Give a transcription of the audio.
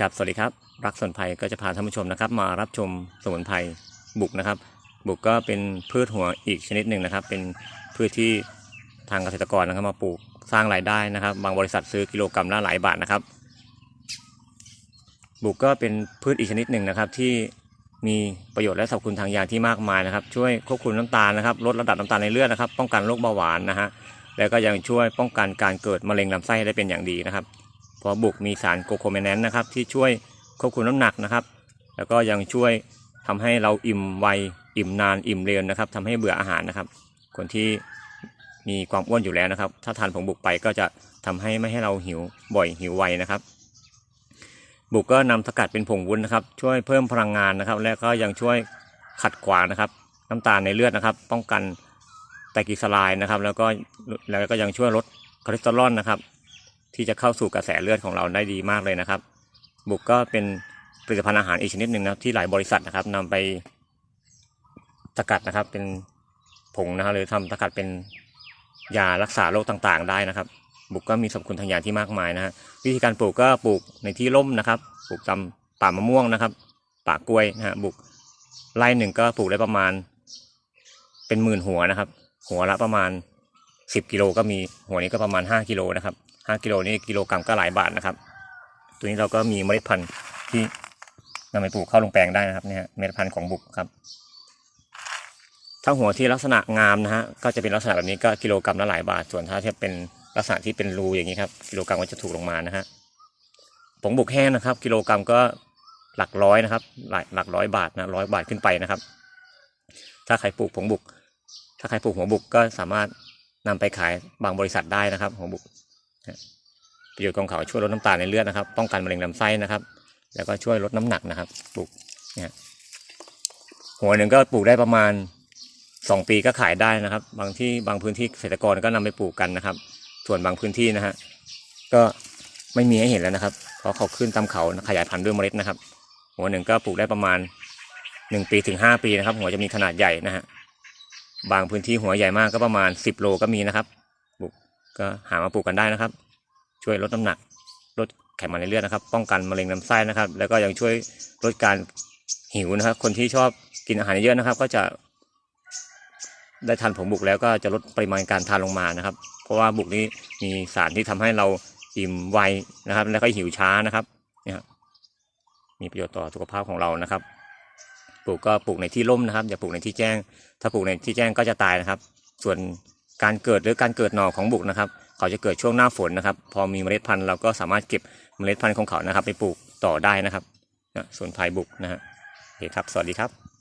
ครับสวัสดีครับ รักสมุนไพรก็จะพาท่านผู้ชมนะครับ มารับชมสมุนไพรบุกนะครับ บุกก็เป็นพืชหัวอีกชนิดหนึ่งนะครับ เป็นพืชที่ทางเกษตรกรนะครับมาปลูกสร้างรายได้นะครับ บางบริษัทซื้อกิโลกรัมละหลายบาทนะครับ บุกก็เป็นพืชอีกชนิดหนึ่งนะครับ ที่มีประโยชน์และสรรพคุณทางยาที่มากมายนะครับ ช่วยควบคุมน้ำตาลนะครับลดระดับน้ำตาลในเลือดนะครับ ป้องกันโรคเบาหวานนะฮะแล้วก็ยังช่วยป้องกันการเกิดมะเร็งลำไส้ได้เป็นอย่างดีนะครับ เพราะบุกมีสารโกโคเมแนนนะครับที่ช่วยควบคุมน้ำหนักนะครับ แล้วก็ยังช่วยทำให้เราอิ่มไวอิ่มนานอิ่มเร็วนะครับทำให้เบื่ออาหารนะครับ คนที่มีความอ้วนอยู่แล้วนะครับ ถ้าทานผงบุกไปก็จะทำให้ไม่ให้เราหิวบ่อยหิวไวนะครับ บุกก็นำสกัดเป็นผงวุ้นนะครับ ช่วยเพิ่มพลังงานนะครับ และก็ยังช่วยขัดขวางนะครับ น้ำตาลในเลือดนะครับ ป้องกันไตรกลีเซอไรด์นะครับ แล้วก็แล้วก็ยังช่วยลดคอเลสเตอรอลนะครับ ที่จะเข้าสู่กระแสเลือดของเราได้ดีมากเลยนะครับ บุกก็เป็นผลิตภัณฑ์อาหารอีกชนิดหนึ่งนะที่หลายบริษัทนะครับนำไปสกัดนะครับเป็นผงนะครับหรือทำสกัดเป็นยารักษาโรคต่างๆ ได้นะครับ บุกก็มีสรรพคุณทางยาที่มากมายนะฮะวิธีการปลูกก็ปลูกในที่ร่มนะครับ ปลูกตามป่ามะม่วงนะครับป่ากล้วยนะฮะบุกไร่หนึ่งก็ปลูกได้ประมาณ เป็นหมื่นหัวนะครับ หัวละประมาณ สิบกิโลก็มีหัวนี้ก็ประมาณห้ากิโลนะครับห้ากิโลนี่กิโลกรัมก็หลายบาทนะครับ ตัวนี้เราก็มีเมล็ดพันธุ์ที่นำไปปลูกเข้าลงแปลงได้นะครับเนี่ยเมล็ดพันธุ์ของบุกครับ ถ้าหัวที่ลักษณะงามนะฮะก็จะเป็นลักษณะแบบนี้ก็กิโลกรัมละหลายบาท ส่วนถ้าที่เป็นลักษณะที่เป็นรูอย่างนี้ครับกิโลกรัมก็จะถูกลงมานะฮะผงบุกแห้งนะครับ กิโลกรัมก็หลักร้อยนะครับหลักหลักร้อยบาทนะร้อยบาทขึ้นไปนะครับ ถ้าใครปลูกผงบุก ถ้าใครปลูกหัวบุกก็สามารถ นำไปขายบางบริษัทได้นะครับหัวบุกประโยชน์ของเขาช่วยลดน้ำตาลในเลือดนะครับ ป้องกันมะเร็งลำไส้นะครับ แล้วก็ช่วยลดน้ำหนักนะครับปลูกเนี่ยหัวหนึ่งก็ปลูกได้ประมาณสองปีก็ขายได้นะครับ บางที่บางพื้นที่เกษตรกรก็นำไปปลูกกันนะครับ ส่วนบางพื้นที่นะฮะก็ไม่มีให้เห็นแล้วนะครับเพราะเขาขึ้นตามเขาขยายพันธุ์ด้วยเมล็ดนะครับ หัวหนึ่งก็ปลูกได้ประมาณหนึ่งปีถึงห้าปีนะครับ หัวจะมีขนาดใหญ่นะฮะ บางพื้นที่หัวใหญ่มากก็ประมาณ 10 โลก็มีนะครับปลูกก็หามาปลูกกันได้นะครับ ช่วยลดน้ำหนักลดไขมันในเลือดนะครับ ป้องกันมะเร็งลำไส้นะครับ แล้วก็ยังช่วยลดการหิวนะครับ คนที่ชอบกินอาหารเยอะนะครับ ก็จะได้ทานผงบุกแล้วก็จะลดปริมาณการทานลงมานะครับ เพราะว่าบุกนี้มีสารที่ทำให้เราอิ่มไวนะครับ แล้วก็หิวช้านะครับเนี่ยครับมีประโยชน์ต่อสุขภาพของเรานะครับ ปลูกก็ปลูกในที่ร่มนะครับ อย่าปลูกในที่แจ้ง ถ้าปลูกในที่แจ้งก็จะตายนะครับ ส่วนการเกิดหรือการเกิดหน่อของบุกนะครับ เขาจะเกิดช่วงหน้าฝนนะครับ พอมีเมล็ดพันธุ์เราก็สามารถเก็บเมล็ดพันธุ์ของเขานะครับ ไปปลูกต่อได้นะครับนะส่วนพายบุกนะฮะโอเคครับ สวัสดีครับ